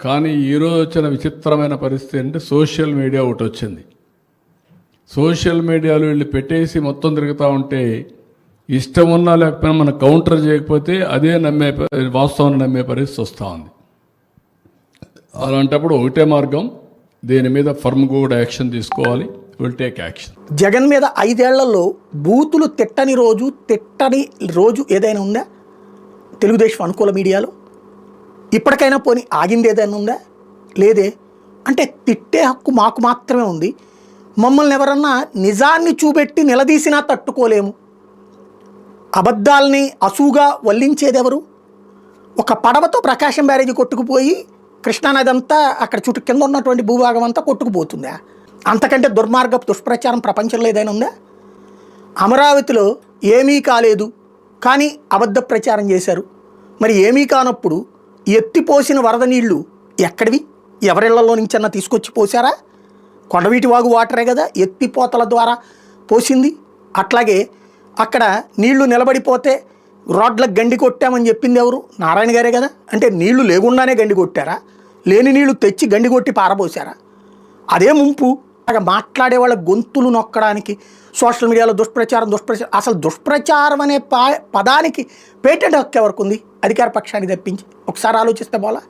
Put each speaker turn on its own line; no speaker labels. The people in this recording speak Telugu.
కానీ ఈరోజు వచ్చిన విచిత్రమైన పరిస్థితి అంటే సోషల్ మీడియా ఒకటి వచ్చింది. సోషల్ మీడియాలో వీళ్ళు పెట్టేసి మొత్తం తిరుగుతూ ఉంటే ఇష్టం ఉన్నా లేకపోయినా మనం కౌంటర్ చేయకపోతే అదే నమ్మే వాస్తవాన్ని నమ్మే పరిస్థితి వస్తూ ఉంది. అలాంటప్పుడు ఒకటే మార్గం దీని మీద ఫర్మ్ కూడా యాక్షన్ తీసుకోవాలి విల్ టేక్ యాక్షన్.
జగన్ మీద ఐదేళ్ళలో బూతులు తిట్టని రోజు తిట్టని రోజు ఏదైనా ఉందా? తెలుగుదేశం అనుకూల మీడియాలో? ఇప్పటికైనా పోని ఆగింది ఏదైనా ఉందా? లేదే. అంటే తిట్టే హక్కు మాకు మాత్రమే ఉంది. మమ్మల్ని ఎవరన్నా నిజాన్ని చూపెట్టి నిలదీసినా తట్టుకోలేము. అబద్ధాల్ని అసూగా వల్లించేదెవరు? ఒక పడవతో ప్రకాశం బ్యారేజీ కొట్టుకుపోయి కృష్ణానది అంతా అక్కడ చుట్టూ కింద ఉన్నటువంటి భూభాగం అంతా కొట్టుకుపోతుందా? అంతకంటే దుర్మార్గపు దుష్ప్రచారం ప్రపంచంలో ఏదైనా ఉందా? అమరావతిలో ఏమీ కాలేదు. కానీ అబద్ధ ప్రచారం చేశారు. మరి ఏమీ కానప్పుడు ఎత్తిపోసిన వరద నీళ్ళు ఎక్కడివి? ఎవరిళ్ళలో నుంచన్నా తీసుకొచ్చి పోసారా కొండవీటి వాగు వాటరే కదా ఎత్తిపోతల ద్వారా పోసింది. అట్లాగే అక్కడ నీళ్ళు నిలబడిపోతే రోడ్లకు గండి కొట్టామని చెప్పింది ఎవరు? నారాయణ గారే కదా. అంటే నీళ్ళు లేకుండానే గండి కొట్టారా? లేని నీళ్ళు తెచ్చి గండి కొట్టి పారబోసారా అదే ముంపు. అలాగ మాట్లాడే వాళ్ళ గొంతులు నొక్కడానికి సోషల్ మీడియాలో దుష్ప్రచారం దుష్ప్రచారం అసలు దుష్ప్రచారం అనే పదానికి పేటెంట్ హక్కు ఎవరికి ఉంది? అధికార పక్షానికి తప్పించి. ఒకసారి ఆలోచిస్తే పోలా